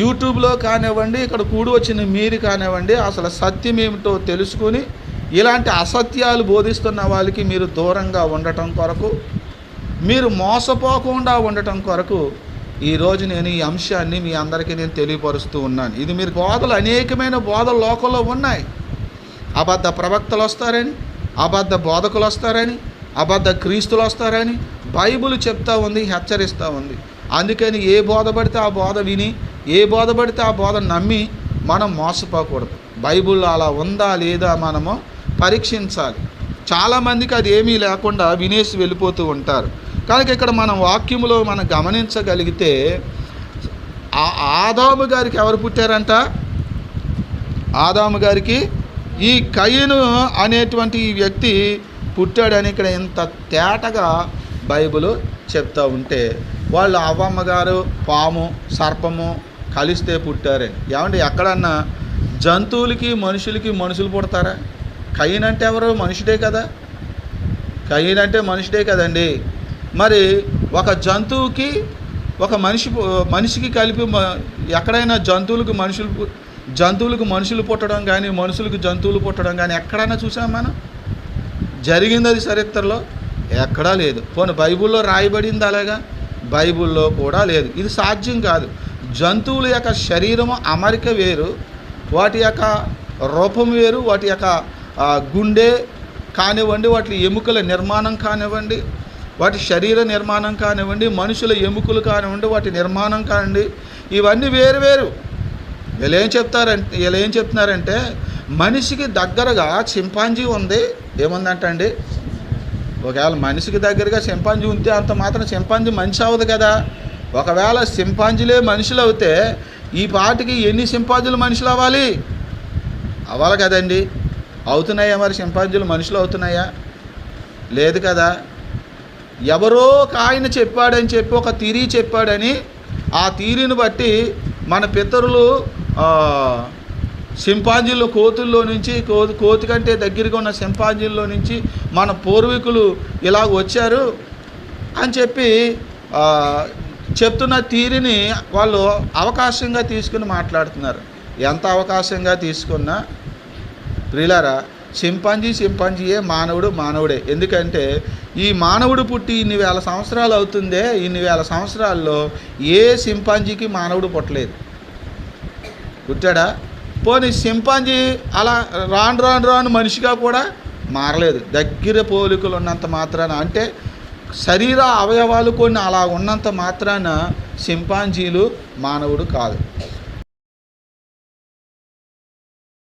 యూట్యూబ్లో కానివ్వండి ఇక్కడ కూడి వచ్చిన మీరు కానివ్వండి అసలు సత్యం ఏమిటో తెలుసుకొని ఇలాంటి అసత్యాలు బోధిస్తున్న వాళ్ళకి మీరు దూరంగా ఉండటం కొరకు మీరు మోసపోకుండా ఉండటం కొరకు ఈరోజు నేను ఈ అంశాన్ని మీ అందరికీ నేను తెలియపరుస్తూ ఉన్నాను. ఇది మీరు బోధలు అనేకమైన బోధలు లోకంలో ఉన్నాయి. అబద్ధ ప్రవక్తలు వస్తారని అబద్ధ బోధకులు వస్తారని అబద్ధ క్రీస్తులు వస్తారని బైబిల్ చెప్తా ఉంది హెచ్చరిస్తూ ఉంది. అందుకని ఏ బోధ పడితే ఆ బోధ విని ఏ బోధ పడితే ఆ బోధ నమ్మి మనం మోసపోకూడదు. బైబిల్లో అలా ఉందా లేదా మనము పరీక్షించాలి. చాలామందికి అది ఏమీ లేకుండా వినేసి వెళ్ళిపోతూ ఉంటారు. కనుక ఇక్కడ మనం వాక్యములో మనం గమనించగలిగితే ఆ ఆదాము గారికి ఎవరు పుట్టారంట? ఆదాము గారికి ఈ కయ్యను అనేటువంటి ఈ వ్యక్తి పుట్టాడని ఇక్కడ ఇంత తేటగా బైబిల్ చెప్తూ ఉంటే వాళ్ళు అవ్వమ్మ గారు పాము సర్పము కలిస్తే పుట్టారని ఏమంటే ఎక్కడన్నా జంతువులకి మనుషులకి మనుషులు పుడతారా? కయ్యన్ అంటే ఎవరు? మనుషుడే కదా. కయ్యన్ అంటే మనుషుడే కదండి. మరి ఒక జంతువుకి ఒక మనిషి మనిషికి కలిపి మ- ఎక్కడైనా జంతువులకు మనుషులు జంతువులకు మనుషులు పుట్టడం కానీ మనుషులకు జంతువులు పుట్టడం కానీ ఎక్కడైనా చూసాం మనం? జరిగింది అది చరిత్రలో? ఎక్కడా లేదు. పోనీ బైబిల్లో రాయబడింది అలాగా? బైబిల్లో కూడా లేదు. ఇది సాధ్యం కాదు. జంతువుల యొక్క శరీరము అమరిక వేరు వాటి యొక్క రూపం వేరు వాటి యొక్క గుండె కానివ్వండి వాటి ఎముకల నిర్మాణం కానివ్వండి వాటి శరీర నిర్మాణం కానివ్వండి మనుషుల ఎముకలు కానివ్వండి వాటి నిర్మాణం కానివ్వండి ఇవన్నీ వేరు వేరు. వీళ్ళు ఏం చెప్తారంటే వీళ్ళు ఏం చెప్తున్నారంటే మనిషికి దగ్గరగా చింపాంజీ ఉంది. ఏముందంటండి? ఒకవేళ మనిషికి దగ్గరగా చింపాంజీ ఉంటే అంత మాత్రం చింపాంజీ మనిషి అవ్వదు కదా. ఒకవేళ సింపాంజీలే మనుషులు అవుతే ఈ పాటికి ఎన్ని సింపాంజీలు మనుషులు అవ్వాలి అవ్వాలి కదండి. అవుతున్నాయా మరి సింపాంజీలు మనుషులు అవుతున్నాయా లేదు కదా. ఎవరో ఒక ఆయన చెప్పాడని చెప్పి ఒక తీరీ చెప్పాడని ఆ తీరీని బట్టి మన పితరులు సింపాంజీలు కోతుల్లో నుంచి కోతి కోతి కంటే దగ్గరగా ఉన్న సింపాంజీల్లో నుంచి మన పూర్వీకులు ఇలా వచ్చారు అని చెప్పి చెప్తున్న తీరిని వాళ్ళు అవకాశంగా తీసుకుని మాట్లాడుతున్నారు. ఎంత అవకాశంగా తీసుకున్నా ప్రిలారా చింపాంజీ చింపాంజీయే మానవుడు మానవుడే. ఎందుకంటే ఈ మానవుడు పుట్టి ఇన్ని వేల సంవత్సరాలు అవుతుందే ఇన్ని వేల సంవత్సరాల్లో ఏ సింపాంజీకి మానవుడు పుట్టలేదు. పుట్టాడా పోనీ సింపాంజీ అలా రాను రాను రాను మనిషిగా కూడా మారలేదు. దగ్గర పోలికలు ఉన్నంత మాత్రాన అంటే శరీర అవయవాలు కొన్ని అలా ఉన్నంత మాత్రాన చింపాంజీలు మానవుడు కాదు.